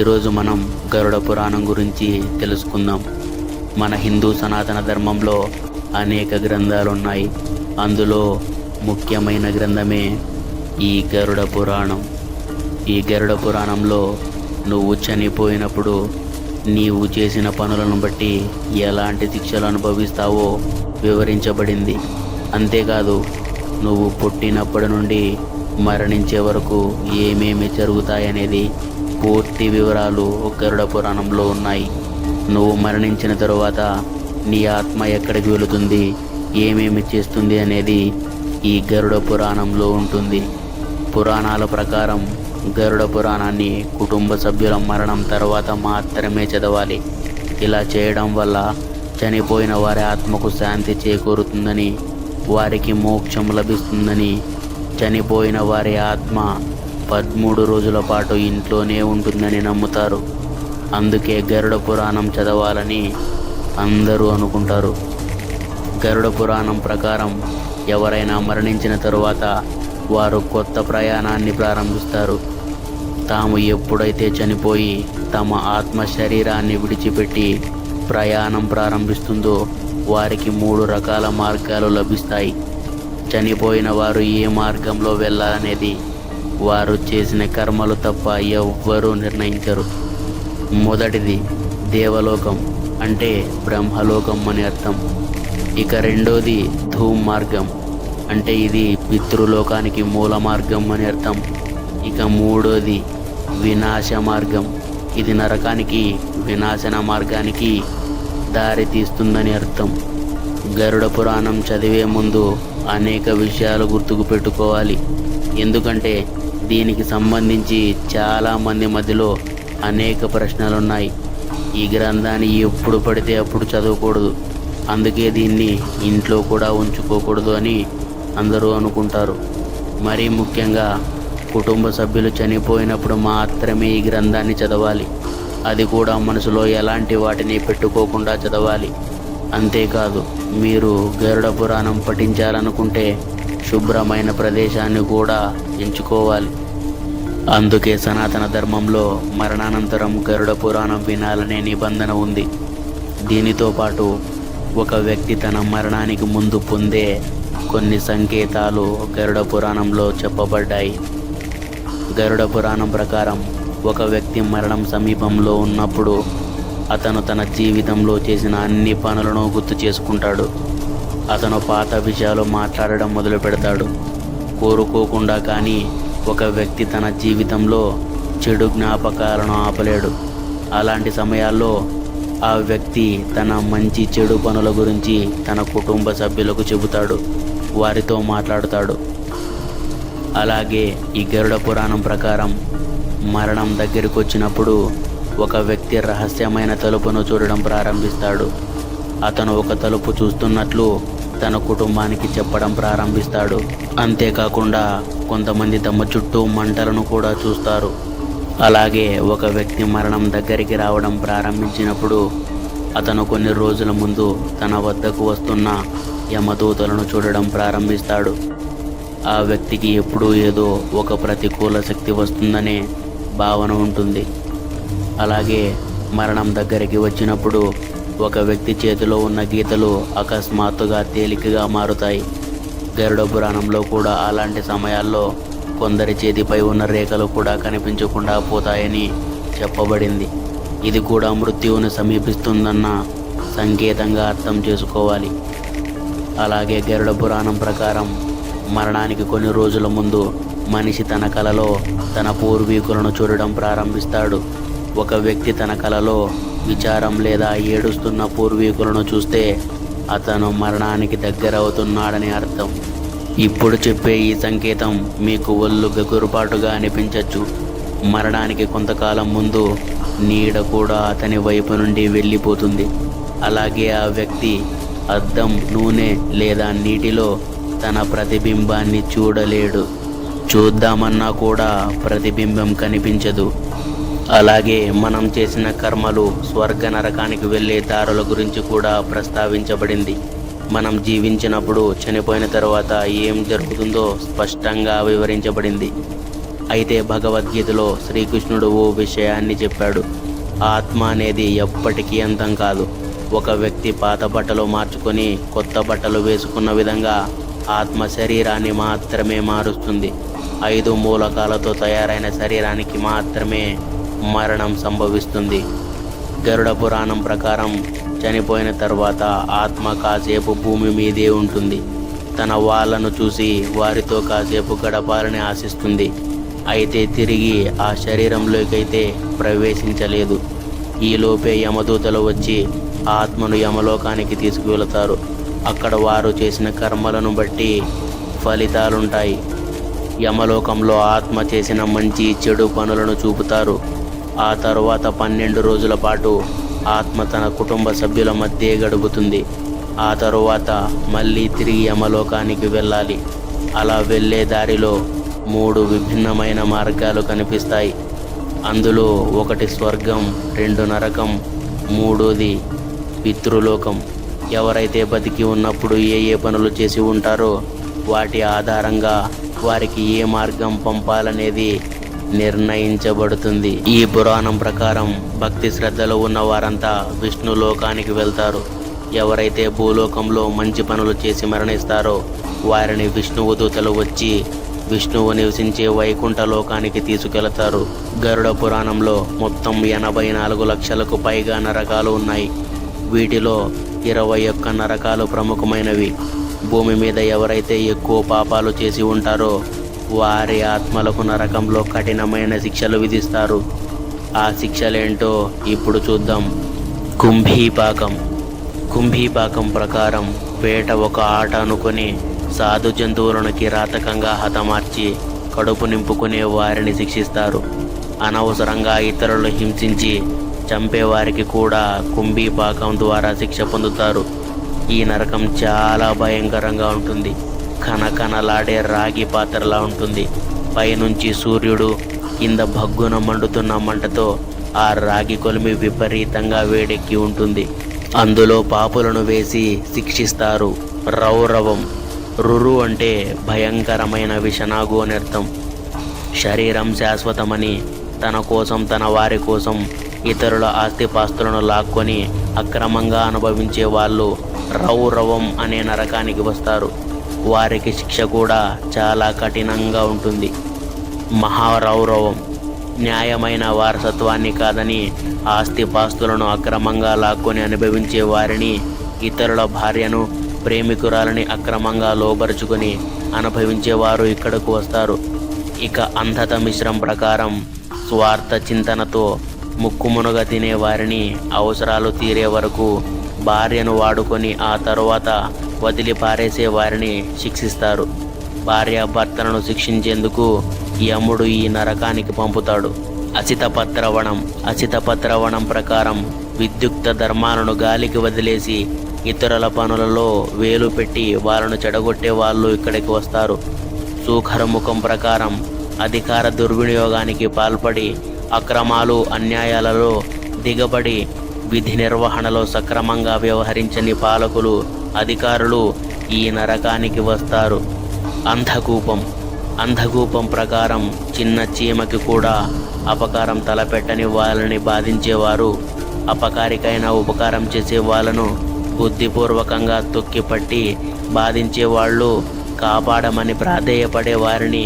ఈరోజు మనం గరుడ పురాణం గురించి తెలుసుకుందాం. మన హిందూ సనాతన ధర్మంలో అనేక గ్రంథాలు ఉన్నాయి అందులో ముఖ్యమైన గ్రంథమే ఈ గరుడ పురాణం. ఈ గరుడ పురాణంలో నువ్వు చనిపోయినప్పుడు నీవు చేసిన పనులను బట్టి ఎలాంటి శిక్షలు అనుభవిస్తావో వివరించబడింది. అంతేకాదు నువ్వు పుట్టినప్పటి నుండి మరణించే వరకు ఏమేమి జరుగుతాయనేది పూర్తి వివరాలు గరుడ పురాణంలో ఉన్నాయి. నువ్వు మరణించిన తరువాత నీ ఆత్మ ఎక్కడికి వెళుతుంది? ఏమేమి చేస్తుంది అనేది ఈ గరుడ పురాణంలో ఉంటుంది. పురాణాల ప్రకారం గరుడ పురాణాన్ని కుటుంబ సభ్యుల మరణం తర్వాత మాత్రమే చదవాలి. ఇలా చేయడం వల్ల చనిపోయిన వారి ఆత్మకు శాంతి చేకూరుతుందని వారికి మోక్షం లభిస్తుందని చనిపోయిన వారి ఆత్మ పదమూడు రోజుల పాటు ఇంట్లోనే ఉంటుందని నమ్ముతారు. అందుకే గరుడ పురాణం చదవాలని అందరూ అనుకుంటారు. గరుడ పురాణం ప్రకారం ఎవరైనా మరణించిన తరువాత వారు కొత్త ప్రయాణాన్ని ప్రారంభిస్తారు. తాము ఎప్పుడైతే చనిపోయి తమ ఆత్మ శరీరాన్ని విడిచిపెట్టి ప్రయాణం ప్రారంభిస్తుందో వారికి మూడు రకాల మార్గాలు లభిస్తాయి. చనిపోయిన వారు ఏ మార్గంలో వెళ్ళాలనేది వారు చేసిన కర్మలు తప్ప ఎవ్వరూ నిర్ణయించరు. మొదటిది దేవలోకం అంటే బ్రహ్మలోకం అని అర్థం. ఇక రెండోది ధూమ్ మార్గం అంటే ఇది పితృలోకానికి మూల మార్గం అని అర్థం. ఇక మూడోది వినాశ మార్గం ఇది నరకానికి వినాశన మార్గానికి దారి తీస్తుందని అర్థం. గరుడ పురాణం చదివే ముందు అనేక విషయాలు గుర్తుకు పెట్టుకోవాలి. ఎందుకంటే దీనికి సంబంధించి చాలామంది మధ్యలో అనేక ప్రశ్నలు ఉన్నాయి ఈ గ్రంథాన్ని ఎప్పుడు పడితే అప్పుడు చదవకూడదు. అందుకే దీన్ని ఇంట్లో కూడా ఉంచుకోకూడదు అని అందరూ అనుకుంటారు. మరీ ముఖ్యంగా కుటుంబ సభ్యులు చనిపోయినప్పుడు మాత్రమే ఈ గ్రంథాన్ని చదవాలి. అది కూడా మనసులో ఎలాంటి వాటిని పెట్టుకోకుండా చదవాలి. అంతేకాదు మీరు గరుడ పురాణం పఠించాలనుకుంటే శుభ్రమైన ప్రదేశాన్ని కూడా ఎంచుకోవాలి. అందుకే సనాతన ధర్మంలో మరణానంతరం గరుడ పురాణం వినాలనే నిబంధన ఉంది. దీనితో పాటు ఒక వ్యక్తి తన మరణానికి ముందు పొందే కొన్ని సంకేతాలు గరుడ పురాణంలో చెప్పబడ్డాయి. గరుడ పురాణం ప్రకారం ఒక వ్యక్తి మరణం సమీపంలో ఉన్నప్పుడు అతను తన జీవితంలో చేసిన అన్ని పనులను గుర్తు చేసుకుంటాడు. అతను పాత విషయాలు మాట్లాడడం మొదలు పెడతాడు. కోరుకోకుండా కానీ ఒక వ్యక్తి తన జీవితంలో చెడు జ్ఞాపకాలను ఆపలేడు. అలాంటి సమయాల్లో ఆ వ్యక్తి తన మంచి చెడు పనుల గురించి తన కుటుంబ సభ్యులకు చెబుతాడు. వారితో మాట్లాడుతాడు. అలాగే ఈ గరుడ పురాణం ప్రకారం మరణం దగ్గరికి వచ్చినప్పుడు ఒక వ్యక్తి రహస్యమైన తలుపును చూడడం ప్రారంభిస్తాడు. అతను ఒక తలుపు చూస్తున్నట్లు తన కుటుంబానికి చెప్పడం ప్రారంభిస్తాడు. అంతేకాకుండా కొంతమంది తమ చుట్టూ మంటలను కూడా చూస్తారు. అలాగే ఒక వ్యక్తి మరణం దగ్గరికి రావడం ప్రారంభించినప్పుడు అతను కొన్ని రోజుల ముందు తన వద్దకు వస్తున్న యమదూతలను చూడడం ప్రారంభిస్తాడు. ఆ వ్యక్తికి ఎప్పుడూ ఏదో ఒక ప్రతికూల శక్తి వస్తుందనే భావన ఉంటుంది. అలాగే మరణం దగ్గరికి వచ్చినప్పుడు ఒక వ్యక్తి చేతిలో ఉన్న గీతలు అకస్మాత్తుగా తేలికగా మారుతాయి. గరుడ పురాణంలో కూడా అలాంటి సమయాల్లో కొందరి చేతిపై ఉన్న రేఖలు కూడా కనిపించకుండా పోతాయని చెప్పబడింది. ఇది కూడా మృత్యువును సమీపిస్తుందన్న సంకేతంగా అర్థం చేసుకోవాలి. అలాగే గరుడ పురాణం ప్రకారం మరణానికి కొన్ని రోజుల ముందు మనిషి తన కలలో తన పూర్వీకులను చూడడం ప్రారంభిస్తాడు. ఒక వ్యక్తి తన కలలో విచారం లేదా ఏడుస్తున్న పూర్వీకులను చూస్తే అతను మరణానికి దగ్గరవుతున్నాడని అర్థం. ఇప్పుడు చెప్పే ఈ సంకేతం మీకు ఒళ్ళు గగురుపాటుగా అనిపించవచ్చు మరణానికి కొంతకాలం ముందు నీడ కూడా అతని వైపు నుండి వెళ్ళిపోతుంది. అలాగే ఆ వ్యక్తి అద్దం నూనె లేదా నీటిలో తన ప్రతిబింబాన్ని చూడలేడు. చూద్దామన్నా కూడా ప్రతిబింబం కనిపించదు. అలాగే మనం చేసిన కర్మలు స్వర్గ నరకానికి వెళ్ళే దారుల గురించి కూడా ప్రస్తావించబడింది. మనం జీవించినప్పుడు చనిపోయిన తర్వాత ఏం జరుగుతుందో స్పష్టంగా వివరించబడింది. అయితే భగవద్గీతలో శ్రీకృష్ణుడు ఓ విషయాన్ని చెప్పాడు. ఆత్మ అనేది ఎప్పటికీ అంతం కాదు. ఒక వ్యక్తి పాత బట్టలు మార్చుకొని కొత్త బట్టలు వేసుకున్న విధంగా ఆత్మ శరీరాన్ని మాత్రమే మారుస్తుంది. ఐదు మూలకాలతో తయారైన శరీరానికి మాత్రమే మరణం సంభవిస్తుంది. గరుడ పురాణం ప్రకారం చనిపోయిన తర్వాత ఆత్మ కాసేపు భూమి మీదే ఉంటుంది. తన వాళ్ళను చూసి వారితో కాసేపు గడపాలని ఆశిస్తుంది. అయితే తిరిగి ఆ శరీరంలోకైతే ప్రవేశించలేదు. ఈలోపే యమదూతలు వచ్చి ఆత్మను యమలోకానికి తీసుకువెళతారు. అక్కడ వారు చేసిన కర్మలను బట్టి ఫలితాలుంటాయి. యమలోకంలో ఆత్మ చేసిన మంచి చెడు పనులను చూపుతారు. ఆ తరువాత పన్నెండు రోజుల పాటు ఆత్మ తన కుటుంబ సభ్యుల మధ్య గడుపుతుంది. ఆ తరువాత మళ్ళీ తిరిగి యమలోకానికి వెళ్ళాలి. అలా వెళ్ళే దారిలో మూడు విభిన్నమైన మార్గాలు కనిపిస్తాయి. అందులో ఒకటి స్వర్గం రెండు నరకం మూడోది పితృలోకం. ఎవరైతే బతికి ఉన్నప్పుడు ఏ ఏ పనులు చేసి ఉంటారో వాటి ఆధారంగా వారికి ఏ మార్గం పంపాలనేది నిర్ణయించబడుతుంది. ఈ పురాణం ప్రకారం భక్తి శ్రద్ధలో ఉన్న వారంతా విష్ణు లోకానికి వెళ్తారు. ఎవరైతే భూలోకంలో మంచి పనులు చేసి మరణిస్తారో వారిని విష్ణువు దూతలు వచ్చి విష్ణువు నివసించే వైకుంఠ లోకానికి తీసుకెళతారు. గరుడ పురాణంలో మొత్తం ఎనభై నాలుగు లక్షలకు పైగా నరకాలు ఉన్నాయి. వీటిలో ఇరవై ఒక్క నరకాలు ప్రముఖమైనవి. భూమి మీద ఎవరైతే ఎక్కువ పాపాలు చేసి ఉంటారో వారి ఆత్మలకు నరకంలో కఠినమైన శిక్షలు విధిస్తారు. ఆ శిక్షలేంటో ఇప్పుడు చూద్దాం. కుంభీపాకం. కుంభీపాకం ప్రకారం వేట ఒక ఆట అనుకొని సాధు జంతువులను కిరాతకంగా హతమార్చి కడుపు నింపుకునే వారిని శిక్షిస్తారు. అనవసరంగా ఇతరులు హింసించి చంపేవారికి కూడా కుంభీపాకం ద్వారా శిక్ష పొందుతారు. ఈ నరకం చాలా భయంకరంగా ఉంటుంది. కనకనలాడే రాగి పాత్రలా ఉంటుంది. పైనుంచి సూర్యుడు కింద భగ్గున మండుతున్న మంటతో ఆ రాగి కొలిమి విపరీతంగా వేడెక్కి ఉంటుంది. అందులో పాపులను వేసి శిక్షిస్తారు. రౌరవం రురు అంటే భయంకరమైన విషనాగు అని అర్థం శరీరం శాశ్వతమని తన కోసం తన వారి కోసం ఇతరుల ఆస్తిపాస్తులను లాక్కొని అక్రమంగా అనుభవించే వాళ్ళు రౌరవం అనే నరకానికి వస్తారు. వారికి శిక్ష కూడా చాలా కఠినంగా ఉంటుంది. మహారౌరవం న్యాయమైన వారసత్వాన్ని కాదని ఆస్తిపాస్తులను అక్రమంగా లాక్కొని అనుభవించే వారిని ఇతరుల భార్యను ప్రేమికురాలని అక్రమంగా లోబరుచుకొని అనుభవించేవారు ఇక్కడకు వస్తారు. ఇక అంధత మిశ్రం ప్రకారం స్వార్థ చింతనతో ముక్కుమునుగ తినే వారిని అవసరాలు తీరే వరకు భార్యను వాడుకొని ఆ తరువాత వదిలి పారేసే వారిని శిక్షిస్తారు. భార్యాభర్తలను శిక్షించేందుకు యముడు ఈ నరకానికి పంపుతాడు. అచితపత్రవణం అచితపత్రవణం ప్రకారం విద్యుక్త ధర్మాలను గాలికి వదిలేసి ఇతరుల పనులలో వేలు పెట్టి వాళ్ళను చెడగొట్టే వాళ్ళు ఇక్కడికి వస్తారు. సూఖరముఖం ప్రకారం అధికార దుర్వినియోగానికి పాల్పడి అక్రమాలు అన్యాయాలలో దిగబడి విధి నిర్వహణలో సక్రమంగా వ్యవహరించని పాలకులు అధికారులు ఈ నరకానికి వస్తారు. అంధకూపం అంధకూపం ప్రకారం చిన్న చీమకి కూడా అపకారం తలపెట్టని వాళ్ళని బాధించేవారు అపకారికైన ఉపకారం చేసే వాళ్ళను బుద్ధిపూర్వకంగా తొక్కిపట్టి బాధించే వాళ్ళు కాపాడమని ప్రాధేయపడే వారిని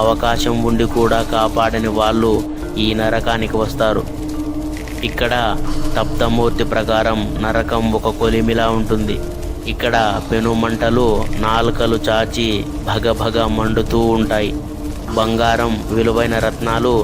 అవకాశం ఉండి కూడా కాపాడని వాళ్ళు ఈ నరకానికి వస్తారు. ఇక్కడ తప్తమూర్తి ప్రకారం నరకం ఒక కొలిమిలా ఉంటుంది. ఇక్కడ పెనుమంటలు నాలుకలు చాచి భగభగ మండుతూ ఉంటాయి. బంగారం విలువైన రత్నాలు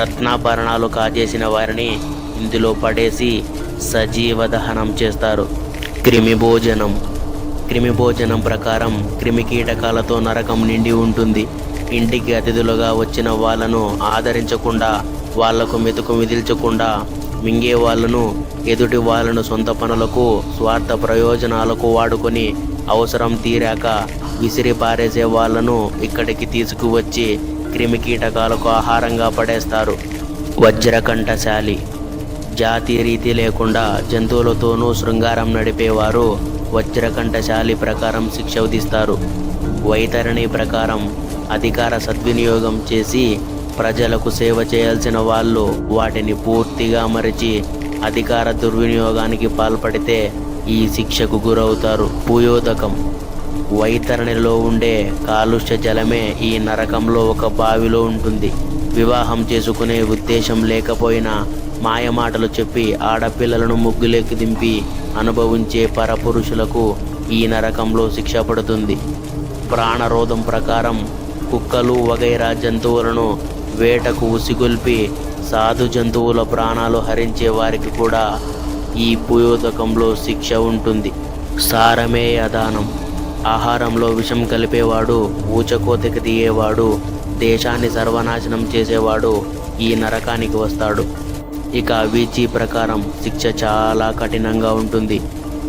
రత్నాభరణాలు కాజేసిన వారిని ఇందులో పడేసి సజీవ దహనం చేస్తారు. క్రిమి భోజనం క్రిమి భోజనం ప్రకారం క్రిమి కీటకాలతో నరకం నిండి ఉంటుంది. ఇంటికి అతిథులుగా వచ్చిన వాళ్ళను ఆదరించకుండా వాళ్ళకు మెతుకు మిదిల్చకుండా మింగే వాళ్ళను ఎదుటి వాళ్ళను సొంత పనులకు స్వార్థ ప్రయోజనాలకు వాడుకొని అవసరం తీరాక విసిరి పారేసే వాళ్ళను ఇక్కడికి తీసుకువచ్చి క్రిమి కీటకాలకు ఆహారంగా పడేస్తారు. వజ్రకంఠశాలి. జాతి రీతి లేకుండా జంతువులతోనూ శృంగారం నడిపేవారు వజ్రకంఠశాలి ప్రకారం శిక్ష విధిస్తారు. వైతరణి ప్రకారం అధికార సద్వినియోగం చేసి ప్రజలకు సేవ చేయాల్సిన వాళ్ళు వాటిని పూర్తిగా మరిచి అధికార దుర్వినియోగానికి పాల్పడితే ఈ శిక్షకు గురవుతారు. పూయోదకం వైతరణిలో ఉండే కాలుష్య జలమే ఈ నరకంలో ఒక బావిలో ఉంటుంది. వివాహం చేసుకునే ఉద్దేశం లేకపోయినా మాయమాటలు చెప్పి ఆడపిల్లలను ముగ్గులేకి దింపి అనుభవించే పరపురుషులకు ఈ నరకంలో శిక్ష పడుతుంది. ప్రాణరోధం ప్రకారం కుక్కలు వగైరా జంతువులను వేటకు ఉసిగొల్పి సాధు జంతువుల ప్రాణాలు హరించే వారికి కూడా ఈ పుయోదకంలో శిక్ష ఉంటుంది. సారమే అదానం ఆహారంలో విషం కలిపేవాడు ఊచకోతకి తీయేవాడు దేశాన్ని సర్వనాశనం చేసేవాడు ఈ నరకానికి వస్తాడు. ఇక వీచి ప్రకారం శిక్ష చాలా కఠినంగా ఉంటుంది.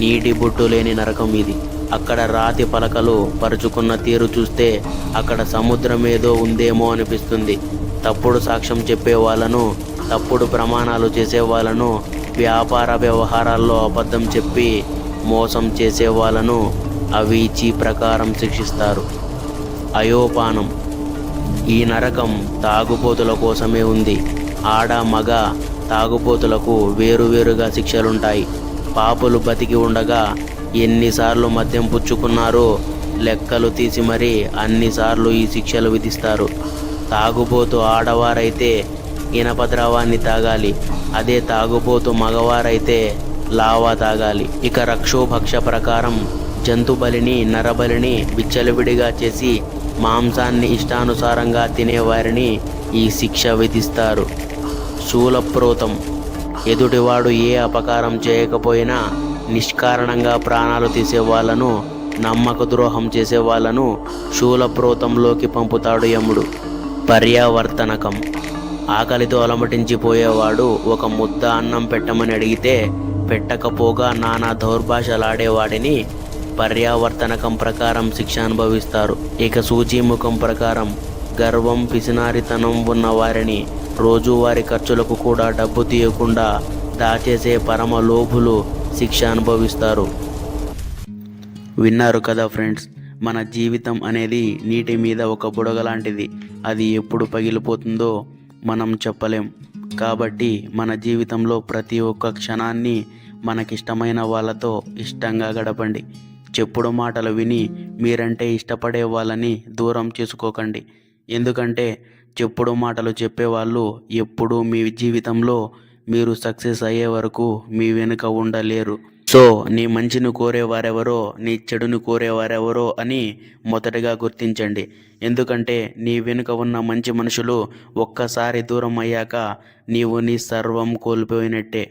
నీటి బొట్టు లేని నరకం ఇది. అక్కడ రాతి పలకలు పరుచుకున్న తీరు చూస్తే అక్కడ సముద్రం ఏదో ఉందేమో అనిపిస్తుంది. తప్పుడు సాక్ష్యం చెప్పే వాళ్ళను తప్పుడు ప్రమాణాలు చేసే వాళ్ళను వ్యాపార వ్యవహారాల్లో అబద్ధం చెప్పి మోసం చేసే వాళ్ళను అవీచి ప్రకారం శిక్షిస్తారు. అయోపానం. ఈ నరకం తాగుబోతుల కోసమే ఉంది. ఆడ మగ తాగుబోతులకు వేరువేరుగా శిక్షలుంటాయి. పాపులు బతికి ఉండగా ఎన్నిసార్లు మద్యం పుచ్చుకున్నారో లెక్కలు తీసి మరీ అన్నిసార్లు ఈ శిక్షలు విధిస్తారు. తాగుబోతు ఆడవారైతే ఇనప ద్రవాన్ని తాగాలి. అదే తాగుబోతు మగవారైతే లావా తాగాలి. ఇక రక్షోభక్ష ప్రకారం జంతు బలిని నరబలిని విచ్చలవిడిగా చేసి మాంసాన్ని ఇష్టానుసారంగా తినేవారిని ఈ శిక్ష విధిస్తారు. శూలప్రోతం. ఎదుటివాడు ఏ అపకారం చేయకపోయినా నిష్కారణంగా ప్రాణాలు తీసే వాళ్ళను నమ్మక ద్రోహం చేసే వాళ్ళను శూలప్రోతంలోకి పంపుతాడు యముడు. పర్యావర్తనకం. ఆకలితో అలమటించిపోయేవాడు ఒక ముద్ద అన్నం పెట్టమని అడిగితే పెట్టకపోగా నానా దౌర్భాషలాడేవాడిని పర్యావర్తనకం ప్రకారం శిక్ష అనుభవిస్తారు. ఇక సూచీముఖం ప్రకారం గర్వం పిసినారితనం ఉన్న వారిని రోజువారి ఖర్చులకు కూడా డబ్బు తీయకుండా దాచేసే పరమ లోభులు శిక్ష అనుభవిస్తారు. విన్నారు కదా ఫ్రెండ్స్ మన జీవితం అనేది నీటి మీద ఒక బుడగ లాంటిది. అది ఎప్పుడు పగిలిపోతుందో మనం చెప్పలేం. కాబట్టి మన జీవితంలో ప్రతి ఒక్క క్షణాన్ని మనకిష్టమైన వాళ్ళతో ఇష్టంగా గడపండి. చెప్పుడు మాటలు విని మీరంటే ఇష్టపడే వాళ్ళని దూరం చేసుకోకండి. ఎందుకంటే చెప్పుడు మాటలు చెప్పేవాళ్ళు ఎప్పుడూ మీ జీవితంలో మీరు సక్సెస్ అయ్యే వరకు మీ వెనుక ఉండలేరు. సో నీ మంచిని కోరేవారెవరో నీ చెడుని కోరేవారెవరో అని మొదటగా గుర్తించండి. ఎందుకంటే నీ వెనుక ఉన్న మంచి మనుషులు ఒక్కసారి దూరం అయ్యాక నీవు నీ సర్వం కోల్పోయినట్టే.